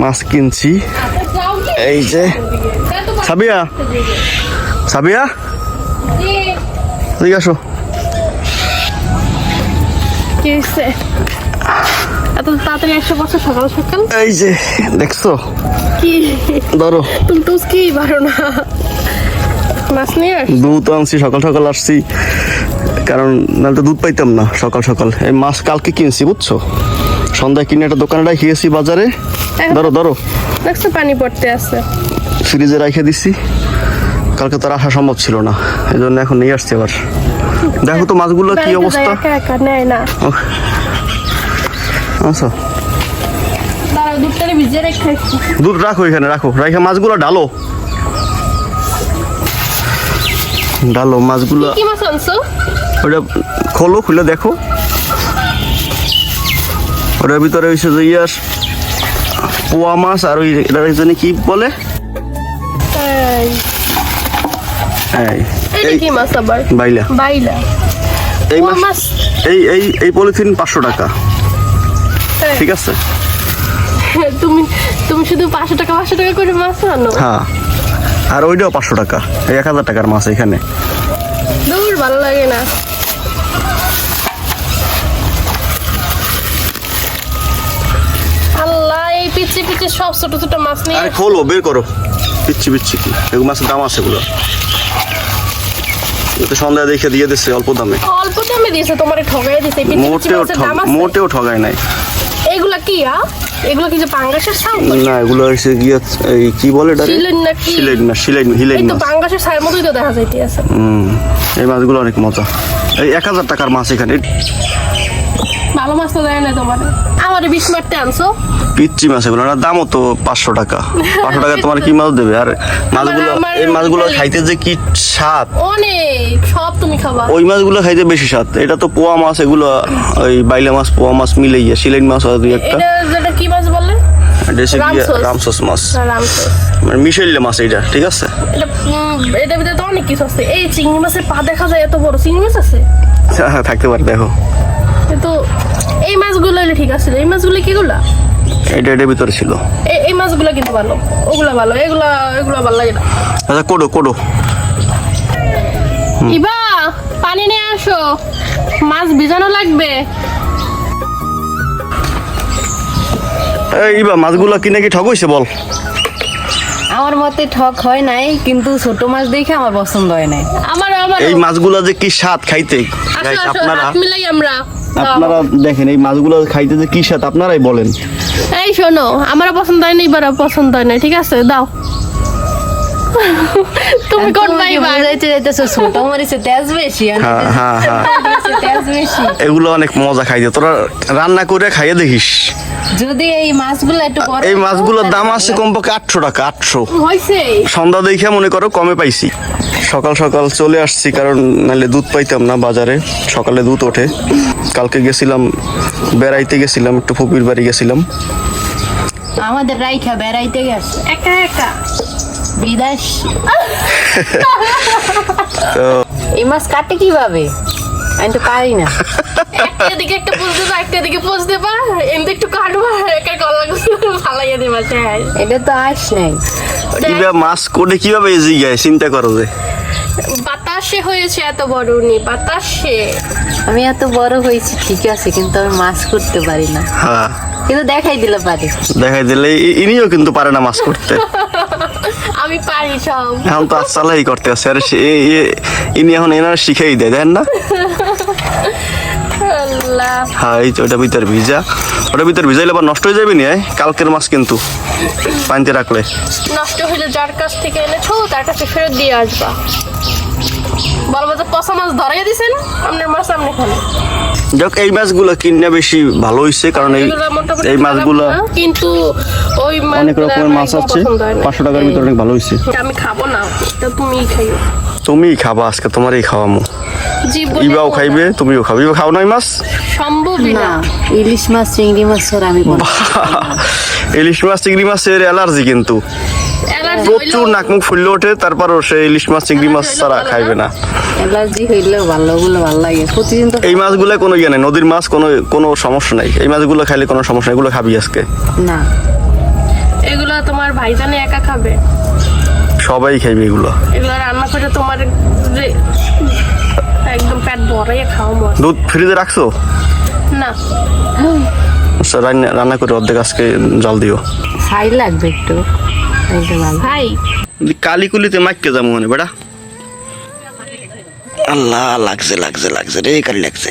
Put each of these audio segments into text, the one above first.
মাছ কিনছি। এই যে। সাবিয়া? সাবিয়া? ঠিক আসো। এত তাড়াতাড়ি একশো বছর সকাল সকাল। এই যে দেখছ? কি? ধরো। তুমি তো কি পারো না। মাছ নিয়ে দুধ আনছি সকাল সকাল আসছি। কারণ নাহলে তো দুধ পাইতাম না সকাল সকাল। এই মাছ কালকে কিনছি বুঝছ? সন্ধ্যায় কিনে একটা দোকানে রেখেছি বাজারে। ধরো ধরো। দেখছ পানি পড়তে আছে। ফ্রিজে রেখে দিছি। কালকে তো আর আসা সম্ভব ছিল না এই জন্য এখন নিয়ে আসছি আবার। দেখো তো মাছগুলো কি অবস্থা। আচ্ছা। দুধ রাখো এখানে রাখো। রাখে মাছগুলো ডালো। ডালো মাছগুলো আনছো? ওটা খোলো খুলে দেখো। ওটার ভিতরে যে ইয়ার পোয়া মাছ আর ওই এটা কি বলে? এই, এই। এইটা এই কি মাছ আবার? বাইলা। বাইলা। এই মাছ মাছ। এই এই এই পলিথিন পাঁচশো টাকা। ঠিক আছে? তুমি তুমি শুধু পাঁচশো টাকা পাঁচশো টাকা করে মাছ আনো? হ্যাঁ। আর ওইটাও পাঁচশো টাকা। এই এক হাজার টাকার মাছ এখানে। দূর ভালো লাগে না। আল্লাহ এই পিচি পিচি সব ছোট ছোট মাছ নিয়ে আরে খোলো বের করো। পিচ্ছি পিচ্ছি কি? এগুলো মাছের দাম আছে এগুলো। তো সন্ধ্যা দেখে দিয়ে দিচ্ছে অল্প দামে। অল্প দামে দিয়েছে তোমার ঠগাই পিচি মোটেও মোটেও ঠগায় নাই। এগুলা কি আ এগুলো কি যে পাঙ্গাসের সাউ না এগুলো হচ্ছে গিয়ে এই কি বলে এটা শিলেন মাছ সিলেট হিলেট এই তো পাঙ্গাসের মতোই তো দেখা যাইতে আছে। হুম এই মাছগুলো অনেক মজা। এই এক হাজার টাকার মাছ এখানে। ভালো মাছ তো দেয় না তোমার। আমার বিশ মারতে আনছো? পিচ্ছি মাছ এগুলো না দামও তো পাঁচশো টাকা। পাঁচশো টাকা তোমার কি মাছ দেবে? আর মাছগুলো এই মাছগুলো খাইতে যে কি স্বাদ? অনেক সব তুমি খাবা। ওই মাছগুলো খাইতে বেশি স্বাদ। এটা তো পোয়া মাছ এগুলো ওই বাইলা মাছ পোয়া মাছ মিলাইয়া সিলেট মাছ হয় দুই একটা। হচ্ছে রামসস। রামসস মাছ। রামসস। মানে মিশাইলে মাছ এটা ঠিক আছে? এটা ভিতরে তো অনেক কিছু আছে। এই চিংড়ি মাছের পা দেখা যায় এত বড়। চিংড়ি মাছ আছে? হ্যাঁ থাকতে পারে দেখো। কিন্তু এই মাছগুলো ঠিক আছে। এই মাছগুলো কিগুলা এটা এটার ভিতরে ছিল। এই এই মাছগুলো কিন্তু ভালো। ওগুলা ভালো। এগুলা এগুলা ভালো লাগে না। আচ্ছা কোডো কোডো। ইবা পানি নিয়ে আসো। মাছ ভিজানো লাগবে। এই বা মাছগুলো কিনে কি ঠক হইছে বল? আমার মতে ঠক হয় নাই কিন্তু ছোট মাছ দেখে আমার পছন্দ হয় নাই। আমার আমার এই মাছগুলো যে কি স্বাদ খাইতে? আপনারা মিলাই আমরা। আপনারা দেখেন এই মাছগুলো খাইতে যে কি স্বাদ আপনারাই বলেন। এই শোনো আমার পছন্দ হয় না এবার পছন্দ হয় না ঠিক আছে? দাও। তুমি কোন পাইবা বুঝাইতে যাইতেছো? ছোট মরিচে তেজ বেশি আর হ্যাঁ হ্যাঁ হ্যাঁ তেজ বেশি এগুলো অনেক মজা খাইতে তোরা রান্না করে খাইয়ে দেখিস। যদি এই মাছগুলো একটু বড় এই মাছগুলোর দাম আছে কমপক্ষে আটশো টাকা আটশো। হয়েছে সন্ধ্যা দেখে মনে করো কমে পাইছি। সকাল সকাল চলে আসছি কারণ নাহলে দুধ পাইতাম না বাজারে। সকালে দুধ ওঠে। কালকে গেছিলাম বেড়াইতে গেছিলাম একটু ফুপির বাড়ি গেছিলাম। আমাদের রাইখা বেড়াইতে গেছে। একা একা। বিদেশ। তো এই মাছ কাটে কীভাবে? আমি তো পারি না। একটা এদিকে একটা পোজ দেবা একটা এদিকে পোজ দেবা এমনি একটু কাটবা একা কলা ফালাইয়া দেবা এটা তো আস নাই। কীভাবে মাছ করে কীভাবে এজি গায়ে চিন্তা করো যে। বাতাসে হয়েছে এত বড় উনি বাতাসে। আমি এত বড় হয়েছি ঠিক আছে কিন্তু আমি মাছ করতে পারি না। হ্যাঁ। কিন্তু দেখাই দিলে পারি। দেখাই দিলে ইনিও কিন্তু পারে না মাছ করতে। আমি পারি সব। এখন তো আসালাই করতে আছে আর ইনি এখন এনার শিখেই দেয় দেখেন না? তো ওটা ভিতর ভিজা। ওটা ভিতর ভিজাইলে আবার নষ্ট হয়ে যাবে নি? কালকের মাছ কিন্তু পানিতে রাখলে। নষ্ট হইলে যার কাছ থেকে এনেছো তার কাছে ফেরত দিয়ে আসবা। বলব যে পচা মাছ ধরাই দিছেন? আপনার মাছ আপনি খান। যাক এই মাছগুলো কিনে বেশি ভালো হইছে কারণ এই এই মাছগুলো কিন্তু ওই অনেক রকমের মাছ আছে। পাঁচশো টাকার ভিতরে অনেক ভালো হইছে। আমি খাব না তো তুমিই খাইও। তুমি খাবা আজকে তোমারই খাওয়ামো। ইবাও খাইবে তুমিও খাবে। ইবা খাও নাই মাছ? সম্ভবই না। ইলিশ মাছ চিংড়ি মাছ আমি ইলিশ মাছ চিংড়ি মাছের অ্যালার্জি কিন্তু। প্রচুর নাক মুখ ফুললে ওঠে তারপরও সে ইলিশ মাছ চিংড়ি মাছ ছাড়া খাইবে না। এই মাছগুলো কোনো ইয়ে নেই নদীর মাছ কোনো কোনো সমস্যা নাই। এই মাছগুলো খাইলে কোনো সমস্যা এগুলো খাবি আজকে। না। তোমার ভাইজানে একা খাবে। সবাই খাইবে এগুলো। এগুলো রান্না করে তোমার একদম পেট খাওয়া দুধ ফ্রিজে রাখছো? না। আচ্ছা, রান্না করে অর্ধেক আজকে জল দিও। ছাই লাগবে একটু। ভাই। কালিকুলিতে মাইকে যাব মানে বেটা। আল্লাহ লাগছে লাগছে লাগছে রে কালি লাগছে।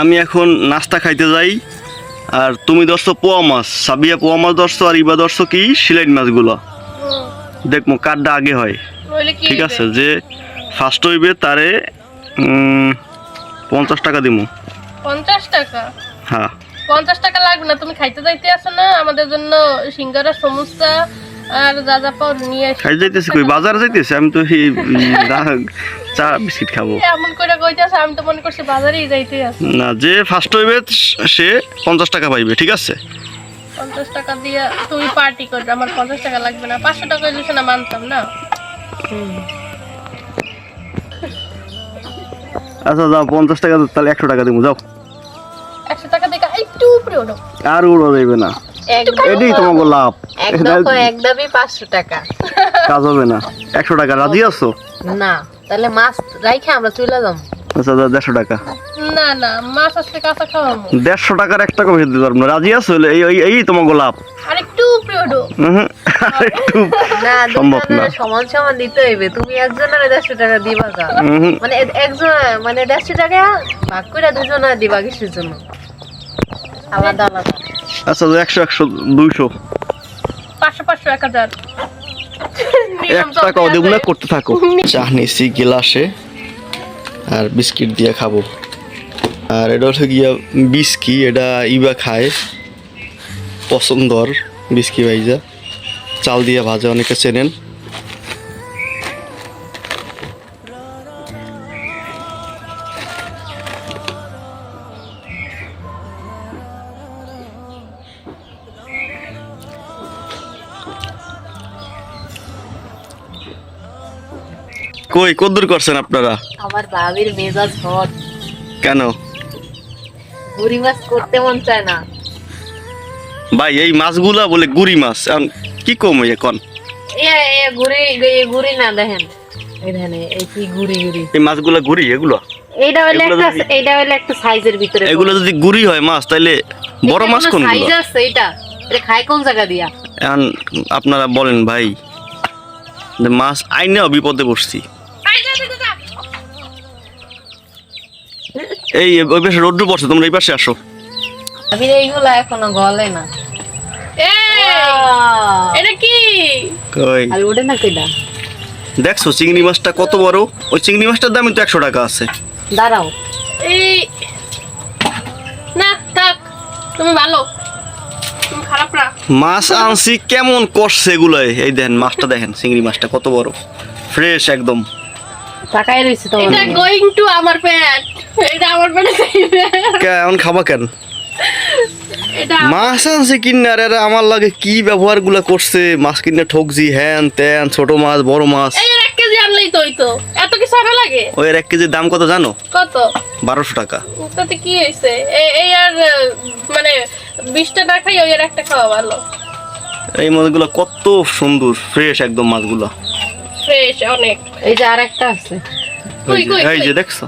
আমি এখন নাস্তা খাইতে যাই আর তুমি ধরছো পোয়া মাছ সাবিয়া পোয়া মাছ ধরছো আর ইবা ধরছো কি সিলাইট মাছগুলো। দেখব কারটা আগে হয়। ঠিক আছে যে ফার্স্ট হইবে তারে উম, পঞ্চাশ টাকা দিমু। পঞ্চাশ টাকা? হ্যাঁ। পঞ্চাশ টাকা লাগবে না তুমি খাইতে যাইতে আসো না আমাদের জন্য সিঙ্গারা সমোসা আর যা যা পাও নিয়ে আসো। খাই যাইতেছি কই? বাজার যাইতেছি? আমি তো এই চা বিস্কিট খাব। এমন করে কইতেছে আমি তো মনে করছি বাজারেই যাইতে আসি। না যে ফার্স্ট হইবে সে পঞ্চাশ টাকা পাইবে ঠিক আছে? পঞ্চাশ টাকা দিয়ে তুমি পার্টি করবে আমার পঞ্চাশ টাকা লাগবে না। পাঁচশো টাকা দিলে না মানতাম না। আচ্ছা যাও পঞ্চাশ টাকা তাহলে একশো টাকা দিব যাও। একশো টাকা দিয়ে একটু উপরে ওঠো। আর উড়ো যাইবে না। এটাই তোমাকে লাভ। একদমই পাঁচশো টাকা। কাজ হবে না। একশো টাকা রাজি আছো? না তাহলে মাছ রাইখে আমরা চলে যাম আচ্ছা দেড়শো টাকা। না না মাছ আসলে কাঁচা খাওয়াবো। দেড়শো টাকার এক টাকা বেশি দিতে পারব না। রাজি আছো? এই এই- উপরে ওঠো। সম্ভব না। সমান সমান দিতে হইবে। তুমি একজনের দেড়শো টাকা দিবা মানে একজন মানে দেড়শো টাকা ভাগ করে দুজনে দিবা কিসের জন্য? আলাদা আলাদা। আচ্ছা একশো একশো দুইশো। পাঁচশো পাঁচশো এক হাজার। এক টাকাও দেবো না করতে থাকো। চা নিছি গিলাসে। আর বিস্কিট দিয়ে খাব। আর এটা হচ্ছে গিয়া বিস্কি এটা ইবা খায়। পছন্দর বিস্কি ভাইজা। চাল দিয়ে ভাজা অনেকে চেনেন। কই কদ্দুর করছেন আপনারা? আমার ভাবির মেজাজ হট। কেন? বুড়ি মাছ করতে মন চায় না। ভাই এই মাছগুলা বলে গুড়ি মাছ কি কম এখন? এ এ গুড়ি এ গুড়ি না দেখেন। এই দেখেন এই কি গুড়ি গুড়ি। এই মাছগুলা গুড়ি এগুলো? এইটা হলো একটা এইটা হলো একটা সাইজের ভিতরে এগুলো যদি গুড়ি হয় মাছ তাইলে বড় মাছ কোনগুলো? সাইজ আছে এটা? এটা খায় কোন জায়গা দিয়া? এখন আপনারা বলেন ভাই মাছ আইনেও বিপদে পড়ছি। এই ওই পাশে রোদ্র পড়ছে তোমরা এই পাশে আসো। এইগুলা এখনও গলে না। এটা কি? কই? আর ওটা না কেডা দেখছ চিংড়ি মাছটা কত বড়? ওই চিংড়ি মাছটার দাম তো একশো টাকা আছে। দাঁড়াও। এই না থাক তুমি ভালো। খারাপ না। মাছ আনছি কেমন করছে এগুলোয় এই দেখেন মাছটা দেখেন চিংড়ি মাছটা কত বড়। ফ্রেশ একদম। তোমার এটা গোয়িং টু আমার পেট এটা আমার কেমন খাবা কেন? মাছ আনছে কিনার এরা আমার লাগে কি ব্যবহারগুলা করছে? মাছ কিনে ঠকছি হ্যান ত্যান ছোট মাছ বড় মাছ। এই এক কেজি আনলেই তো হইতো। এত কিছু আনা লাগে? ওই এক কেজির দাম কত জানো? কত? বারোশো টাকা। তাতে কি হয়েছে? এই এই আর মানে বিশটা না খাই ওই আর একটা খাওয়া ভালো। এই মাছগুলো কত সুন্দর ফ্রেশ একদম মাছগুলো। ফ্রেশ অনেক। এই যে আর একটা আছে। কই, কই, এই যে দেখছ?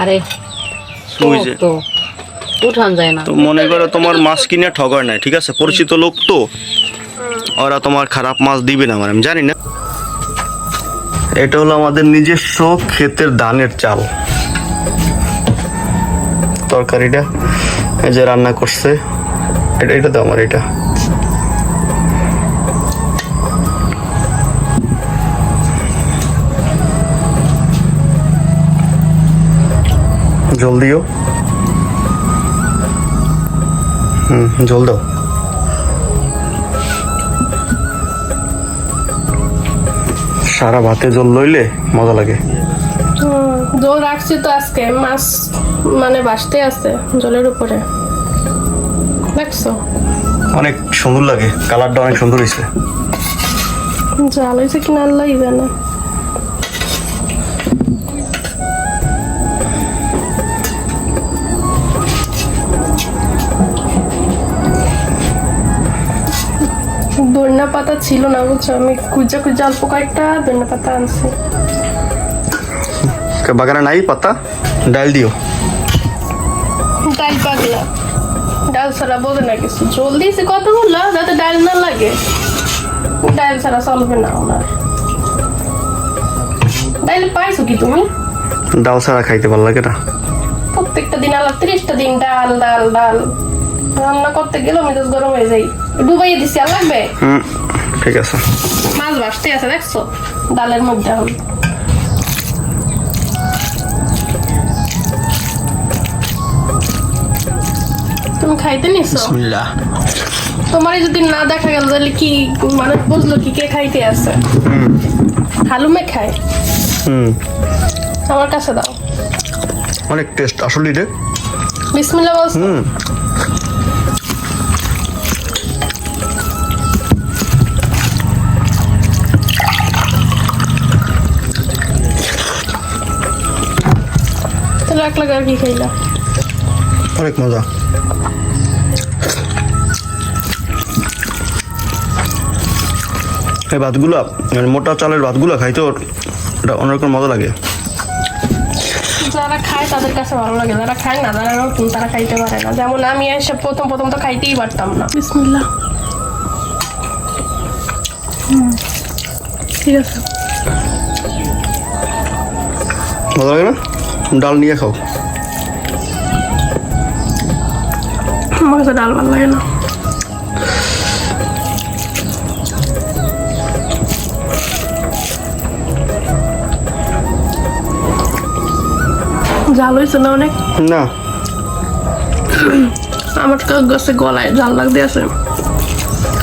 আরে ওই যে। তো উঠান যায় না। তো মনে করো তোমার মাছ কিনে ঠগার নাই ঠিক আছে? পরিচিত লোক তো। ওরা তোমার খারাপ মাছ দিবে না আমার আমি জানি না। এটা হলো আমাদের নিজস্ব ক্ষেতের ধানের চাল। তরকারিটা এই যে রান্না করছে। এটা এটা তো আমার এটা। জল দিও হুম জল দাও। সারা ভাতে জল লইলে মজা লাগে। জল রাখছি তো আজকে। মাছ মানে বাসতে আছে জলের উপরে। দেখছ? অনেক সুন্দর লাগে। কালারটা অনেক সুন্দর হয়েছে জাল হয়েছে কিনা আল্লাহ জানে। ধনিয়া পাতা ছিল না বুঝছ? আমি কুজা কুজা অল্প কয়েকটা ধনিয়া পাতা আনছি বাগানে নাই পাতা? ডাল দিও। ডাল পাগলা। ডাল ছাড়া বোঝে না কিছু। জল দিয়েছে কতগুলো? যাতে ডাল না লাগে। ডাল ছাড়া চলবে না ওনার ডাল পাইছো কি তুমি? ডাল ছাড়া খাইতে ভালো লাগে না। প্রত্যেকটা দিন আলাদা ত্রিশটা দিন ডাল ডাল ডাল। রান্না করতে গেলে মেজাজ গরম হয়ে যাই। ডুবাইয়ে দিছি আর লাগবে? হুম ঠিক আছে। মাছ ভাসতে আছে দেখছ? ডালের মধ্যে এখন। তুমি খাইতে নিছো? বিসমিল্লাহ। তোমার যদি না দেখা গেল তাহলে কি মানে বুঝলো কি কে খাইতে আছে? হালুমে খায়? হুম। আমার কাছে দাও। অনেক টেস্ট আসলে রে। বিসমিল্লা বলছো? হুম। তাহলে এক কি খাইলা? অনেক মজা। এই ভাতগুলা মানে মোটা চালের ভাতগুলা খাইতে ওর এটা অন্যরকম মজা লাগে। যারা খায় তাদের কাছে ভালো লাগে যারা খায় না যারা নতুন তারা খাইতে পারে না। যেমন আমি এসে প্রথম প্রথম তো খাইতেই পারতাম না। বিসমিল্লা ঠিক আছে। মজা লাগে না? ডাল নিয়ে খাও। আমার কাছে ডাল ভালো লাগে না। জাল হয়েছে না অনেক? না। আমার কাছে গলায় জাল লাগতে আছে।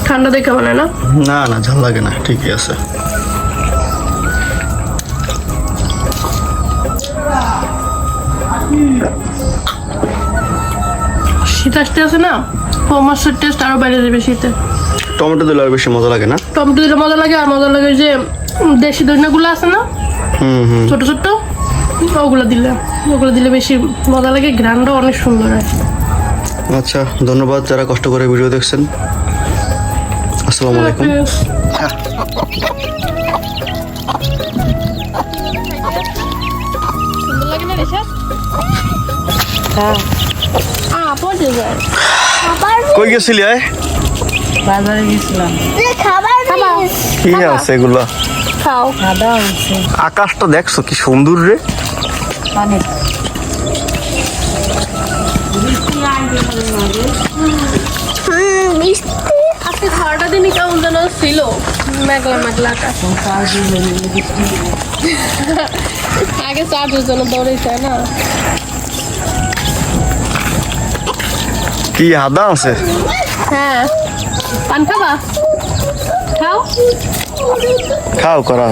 ঠান্ডা দেখে মানে না? না না ঝাল লাগে না ঠিকই আছে। শীত আসতে আছে না মাছের টেস্ট আরও বাইরে যাবে শীতে। টমেটো দিলে আর বেশি মজা লাগে না? টমেটো দিলে মজা লাগে আর মজা লাগে যে দেশি ধনিয়াগুলো আছে না? হুম হুম। ছোট ছোট ওগুলো দিলে ওগুলো দিলে বেশি মজা লাগে গ্রানটাও অনেক সুন্দর হয়। আচ্ছা ধন্যবাদ যারা কষ্ট করে ভিডিও দেখছেন। আসসালামু আলাইকুম। লাগে না কই গেছিলি আয়? বাজারে গেছিলাম। কি আছে এগুলা? খাও আকাশটা দেখছ কি সুন্দর রে। সারাটা দিনই কেমন যেন ছিল মেঘলা মেঘলা আকাশ আগে চার্জের জন্য দৌড়েছে না। কি আদা আছে? হ্যাঁ। পান খাবা? খাও। খাও করা।